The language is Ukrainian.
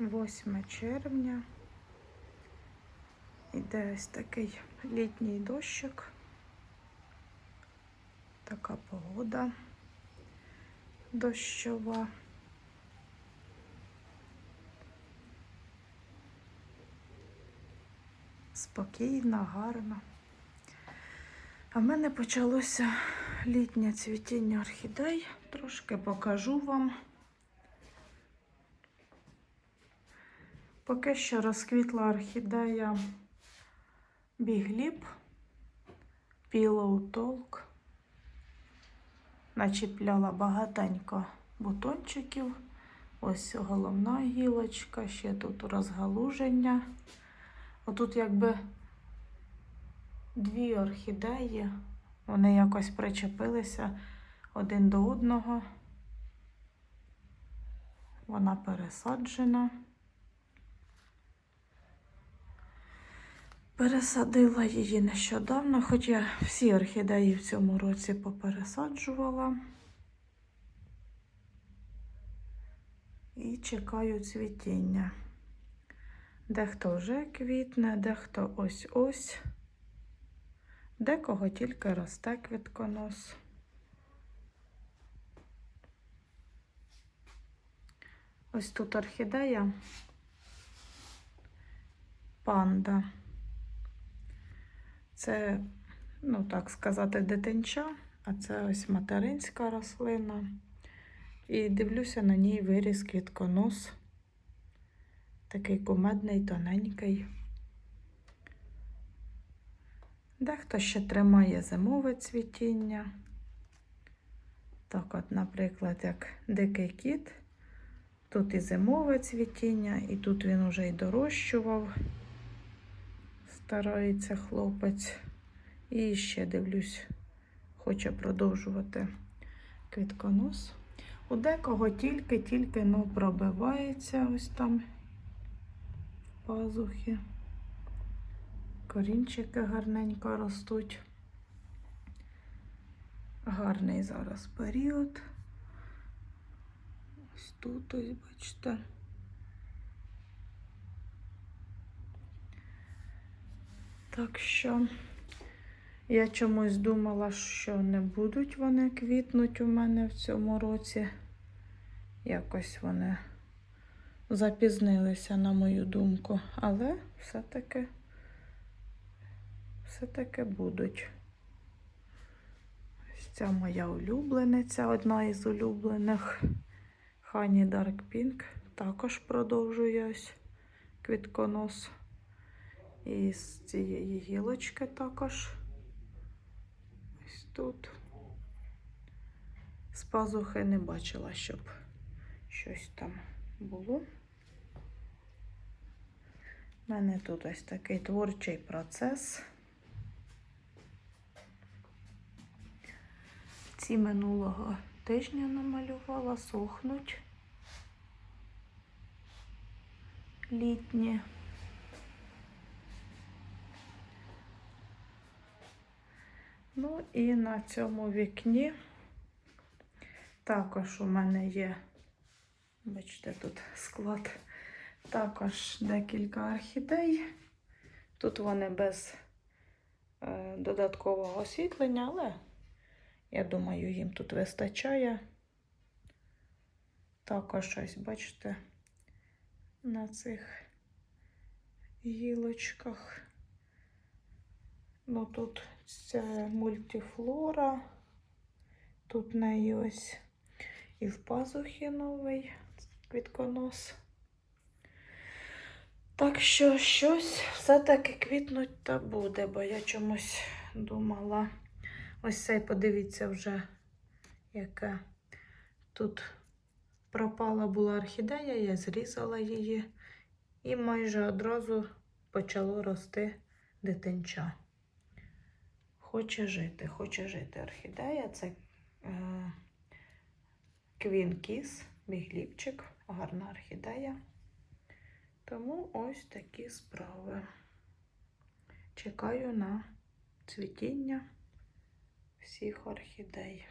8 червня. Іде ось такий літній дощик. Така погода дощова. Спокійно, гарно. А в мене почалося літнє цвітіння орхідей. Трошки покажу вам. Поки що розквітла орхідея бігліп, Pillow Talk. Начіпляла багатенько бутончиків. Ось головна гілочка, ще тут розгалуження. Отут якби дві орхідеї, вони якось причепилися один до одного. Вона пересаджена. Пересадила її нещодавно, хоч я всі орхідеї в цьому році попересаджувала. І чекаю цвітіння. Дехто вже квітне, дехто ось-ось, декого тільки росте квітконос. Ось тут орхідея панда. Це, ну так сказати, дитинча, а це ось материнська рослина. І дивлюся, на ній виріс квітконос. Такий кумедний, тоненький. Дехто ще тримає зимове цвітіння. Так, от, наприклад, як дикий кіт. Тут і зимове цвітіння, і тут він уже й дорощував. Старається хлопець. І ще дивлюсь, хоче продовжувати квітконос. У декого тільки-тільки ну, пробивається ось там пазухи. Корінчики гарненько ростуть. Гарний зараз період. Ось тут ось, бачите. Так що я чомусь думала, що не будуть вони квітнуть у мене в цьому році. Якось вони запізнилися, на мою думку, але все-таки все-таки будуть. Ось ця моя улюблениця, одна із улюблених. Honey Dark Pink. Також продовжує ось квітконос. І з цієї гілочки також. Ось тут. З пазухи не бачила, щоб щось там було. У мене тут ось такий творчий процес. Ці минулого тижня намалювала, сохнуть літні. Ну і на цьому вікні також у мене є, бачите, тут склад, також декілька орхідей. Тут вони без е, додаткового освітлення, але я думаю, їм тут вистачає. Також ось, бачите, на цих гілочках. Ну, тут це мультифлора. Тут в неї ось і в пазухі новий квітконос. Так що щось все-таки квітнуть та буде, бо я чомусь думала. Ось цей, подивіться, вже, яка тут пропала була орхідея, я зрізала її, і майже одразу почало рости дитинча. Хоче жити, хоче жити орхідея. Це е, Квін Кіс, бігліпчик, гарна орхідея. Тому ось такі справи. Чекаю на цвітіння всіх орхідей.